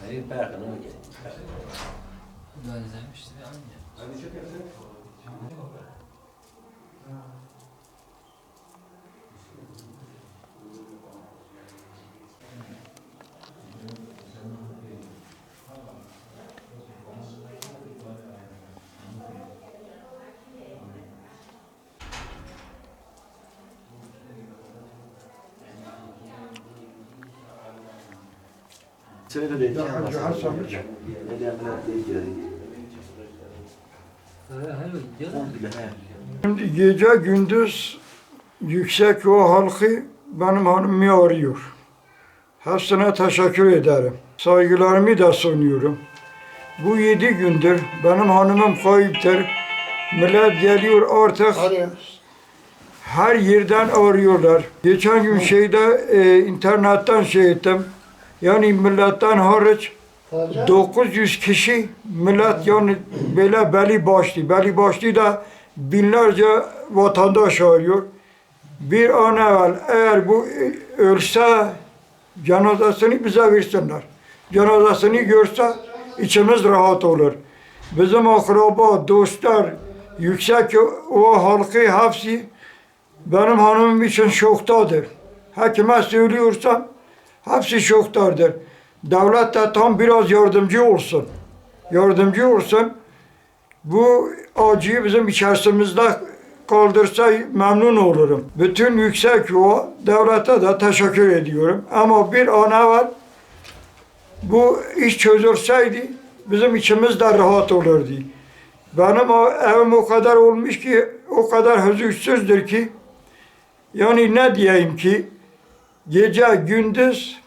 Senin Berkan'a mı geldi? Benzemişti bir anne. Anne çok yakın. Aynı. Şimdi gece gündüz yüksek o halkı benim hanımı arıyor. Hepsine teşekkür ederim. Saygılarımı da sunuyorum. Bu yedi gündür benim hanımım kayıptır. Millet geliyor artık her yerden arıyorlar. Geçen gün şeyde e, internetten şey ettim. Yani milletten hariç 900 kişi millet yani böyle belli başlı. Belli başlı da binlerce vatandaş arıyor. Bir an evvel eğer bu ölse cenazesini bize versinler. Cenazesini görse içimiz rahat olur. Bizim akraba, dostlar, yüksek o halkı hepsi benim hanımım için şoktadır. Hakime söylüyorsam hepsi şoktadır. Devlet de tam biraz yardımcı olsun. Yardımcı olsun. Bu acıyı bizim içerisimizde kaldırsa memnun olurum. Bütün yüksek o devlete de teşekkür ediyorum. Ama bir an evvel bu iş çözülseydi bizim içimiz de rahat olurdu. Benim evim o kadar olmuş ki, o kadar huzursuzdur ki, yani ne diyeyim ki, gece gündüz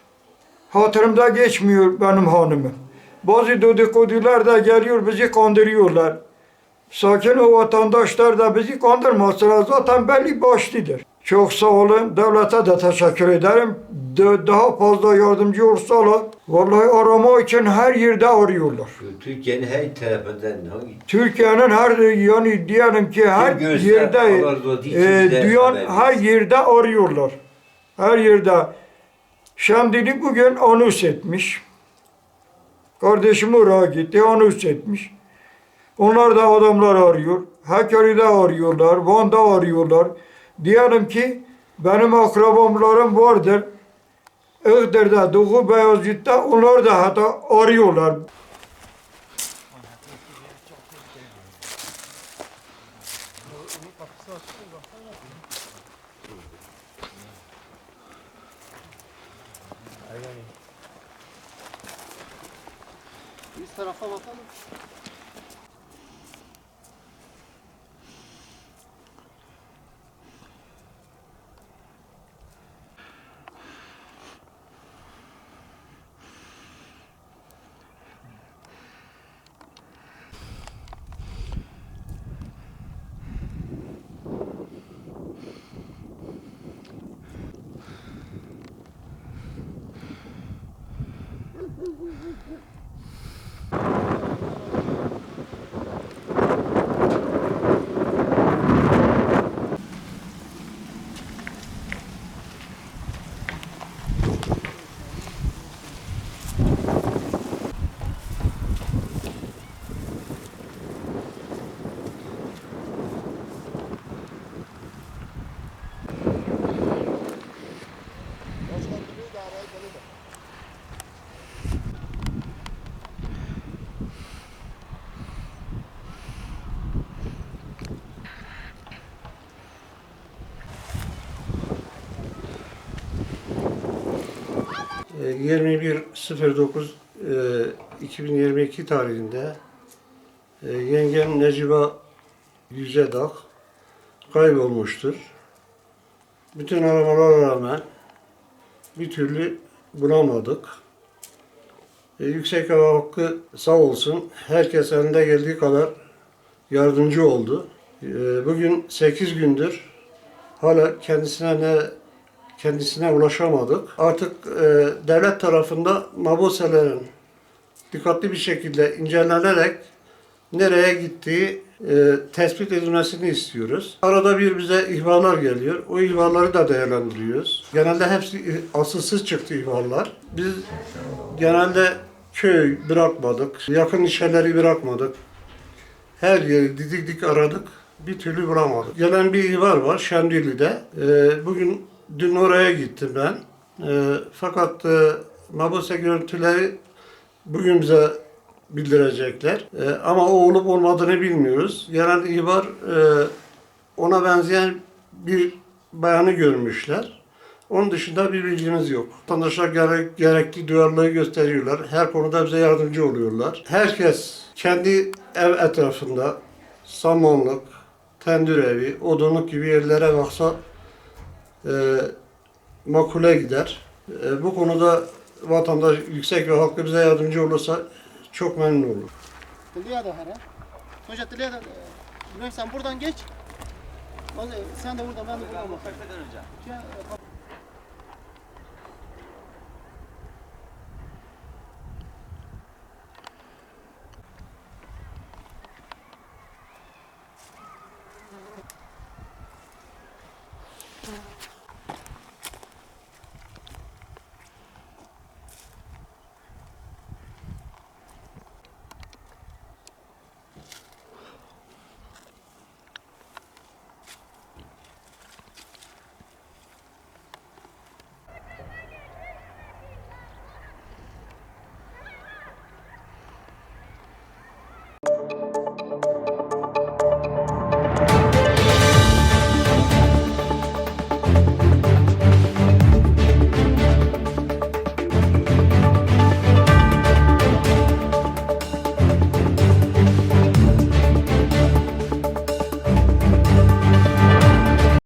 hatırımda geçmiyor benim hanımım. Bazı dedikodular da geliyor bizi kandırıyorlar. Sakin o vatandaşlar da bizi kandırmasınlar. Zaten belli başlıdır. Çok sağ olun. Devlete de teşekkür ederim. De- daha fazla yardımcı olsalar. Vallahi arama için her yerde arıyorlar. Türkiye'nin her tarafından hangi Türkiye'nin her yani diyelim ki her yerde e, haber her yerde arıyorlar. Her yerde. Şamdili bugün anons etmiş. Kardeşim oraya gitti anons etmiş. Onlar da adamlar arıyor. Hakkari'de arıyorlar, Van'da arıyorlar. Diyelim ki benim akrabamlarım vardır. Iğdır'da, Doğu Beyazıt'ta onlar da hatta arıyorlar. Üst tarafa bakalım. 21.09.2022 e, tarihinde e, yengem Neciba Yücedak kaybolmuştur. Bütün aramalara rağmen bir türlü bulamadık. E, Yüksek Hava Hakkı sağ olsun herkes elinde geldiği kadar yardımcı oldu. E, Bugün 8 gündür hala kendisine ne kendisine ulaşamadık. Artık e, devlet tarafında mabuselerin dikkatli bir şekilde incelenerek nereye gittiği e, tespit edilmesini istiyoruz. Arada bir bize ihbarlar geliyor. O ihbarları da değerlendiriyoruz. Genelde hepsi asılsız çıktı ihbarlar. Biz genelde köy bırakmadık, yakın ilçeleri bırakmadık. Her yeri didik dik aradık, bir türlü bulamadık. Gelen bir ihbar var Şendilli'de. Ee, bugün, dün oraya gittim ben. Ee, fakat e, Mabuse görüntüleri bugün bize bildirecekler. Ee, ama o olup olmadığını bilmiyoruz. Gelen ihbar e, ona benzeyen bir bayanı görmüşler. Onun dışında bir bilgimiz yok. Vatandaşlar gerek, gerekli duyarlılığı gösteriyorlar. Her konuda bize yardımcı oluyorlar. Herkes kendi ev etrafında samanlık, tendür evi, odunluk gibi yerlere baksa e, makule gider. E, bu konuda vatandaş yüksek ve halkı bize yardımcı olursa çok memnun olur. Diliye de hele. Hoca diliye de. İbrahim sen buradan geç. Sen de buradan ben de buradan.